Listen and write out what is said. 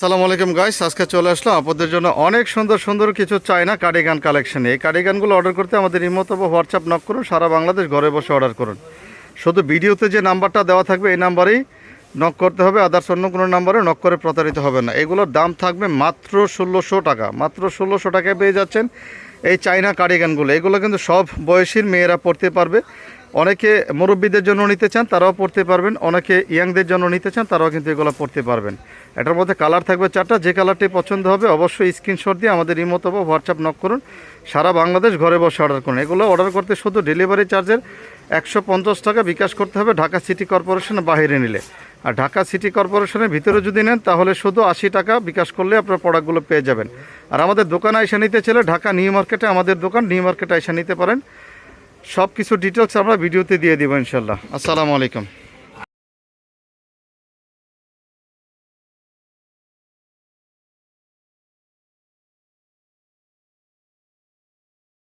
সালামু আলাইকুম গাইস আজকে চলে আসলাম আপনাদের জন্য অনেক সুন্দর সুন্দর কিছু চায়না কার্ডিগান কালেকশন এই কার্ডিগানগুলো অর্ডার করতে আমাদের ইমত হোয়াটসঅ্যাপ নক করুন, সারা বাংলাদেশ ঘরে বসে অর্ডার করুন। শুধু ভিডিওতে যে নাম্বারটা দেওয়া থাকবে, এই নাম্বারেই নক করতে হবে আদার্স অন্য কোনো নাম্বারে নক করে প্রতারিত হবে না। এগুলোর দাম থাকবে মাত্র ষোলোশো টাকা, মাত্র ষোলোশো টাকায় পেয়ে যাচ্ছেন এই চায়না কার্ডিগানগুলো এগুলো কিন্তু সব বয়সীর মেয়েরা পড়তে পারবে। অনেকে মুরব্বীদের জন্য নিতে চান, তারাও পড়তে পারবেন। অনেকে ইয়াংদের জন্য নিতে চান, তারাও কিন্তু এগুলো পড়তে পারবেন। এটার মধ্যে কালার থাকবে চারটা। যে কালারটি পছন্দ হবে, অবশ্যই স্ক্রিনশট দিয়ে আমাদের ইমতো বা হোয়াটসঅ্যাপ নক করুন। সারা বাংলাদেশ ঘরে বসে অর্ডার করুন। এগুলো অর্ডার করতে শুধু ডেলিভারি চার্জের একশো পঞ্চাশ টাকা বিকাশ করতে হবে ঢাকা সিটি কর্পোরেশনের বাইরে নিলে। আর ঢাকা সিটি কর্পোরেশনের ভিতরে যদি নেন, তাহলে শুধু আশি টাকা বিকাশ করলে আপনার প্রোডাক্টগুলো পেয়ে যাবেন। আর আমাদের দোকানে এসে নিতে চাইলে ঢাকা নিউ মার্কেটে আমাদের দোকান, নিউ মার্কেটে এসে নিতে পারেন। সব কিছু ডিটেলস আমরা ভিডিওতে দিয়ে দেবো ইনশাল্লাহ আসসালামু আলাইকুম।